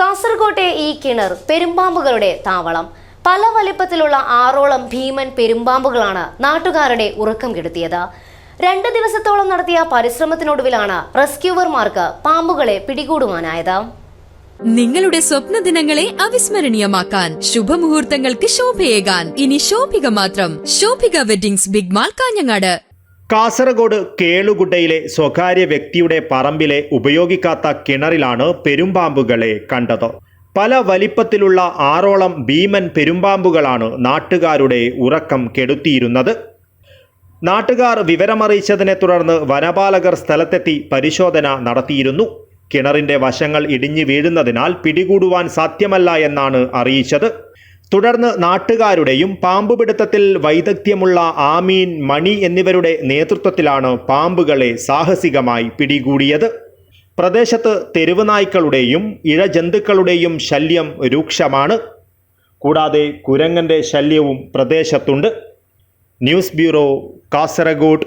കാസർകോട്ടെ ഈ കിണർ പെരുമ്പാമ്പുകളുടെ താവളം. പല വലിപ്പത്തിലുള്ള ആറോളം ഭീമൻ പെരുമ്പാമ്പുകളാണ് നാട്ടുകാരുടെ ഉറക്കം കെടുത്തിയത്. രണ്ട് ദിവസത്തോളം നടത്തിയ പരിശ്രമത്തിനൊടുവിലാണ് റെസ്ക്യൂവർമാർക്ക് പാമ്പുകളെ പിടികൂടുവാനായത്. നിങ്ങളുടെ സ്വപ്ന ദിനങ്ങളെ അവിസ്മരണീയമാക്കാൻ ശുഭമുഹൂർത്തങ്ങൾക്ക് ശോഭയേകാൻ. ഇനി ശോഭിക മാത്രം. Shobhika weddings big mall Kanhangad. Kasaragod കേളുകുട്ടയിലെ സ്വകാര്യ വ്യക്തിയുടെ പറമ്പിലെ ഉപയോഗിക്കാത്ത കിണറിലാണ് പെരുമ്പാമ്പുകളെ കണ്ടത്. പല വലിപ്പത്തിലുള്ള ആറോളം ഭീമൻ പെരുമ്പാമ്പുകളാണ് നാട്ടുകാരുടെ ഉറക്കം കെടുത്തിയിരുന്നത്. നാട്ടുകാർ വിവരമറിയിച്ചതിനെ തുടർന്ന് വനപാലകർ സ്ഥലത്തെത്തി പരിശോധന നടത്തിയിരുന്നു. കിണറിന്റെ വശങ്ങൾ ഇടിഞ്ഞു വീഴുന്നതിനാൽ പിടികൂടുവാൻ സാധ്യമല്ല എന്നാണ് അറിയിച്ചത്. തുടർന്ന് നാട്ടുകാരുടെയും പാമ്പുപിടുത്തത്തിൽ വൈദഗ്ധ്യമുള്ള ആമീൻ മണി എന്നിവരുടെ നേതൃത്വത്തിലാണ് പാമ്പുകളെ സാഹസികമായി പിടികൂടിയത്. പ്രദേശത്ത് തെരുവ് നായ്ക്കളുടെയും ഇഴജന്തുക്കളുടെയും ശല്യം രൂക്ഷമാണ്. കൂടാതെ കുരങ്ങന്റെ ശല്യവും പ്രദേശത്തുണ്ട്. News bureau Kasaragod.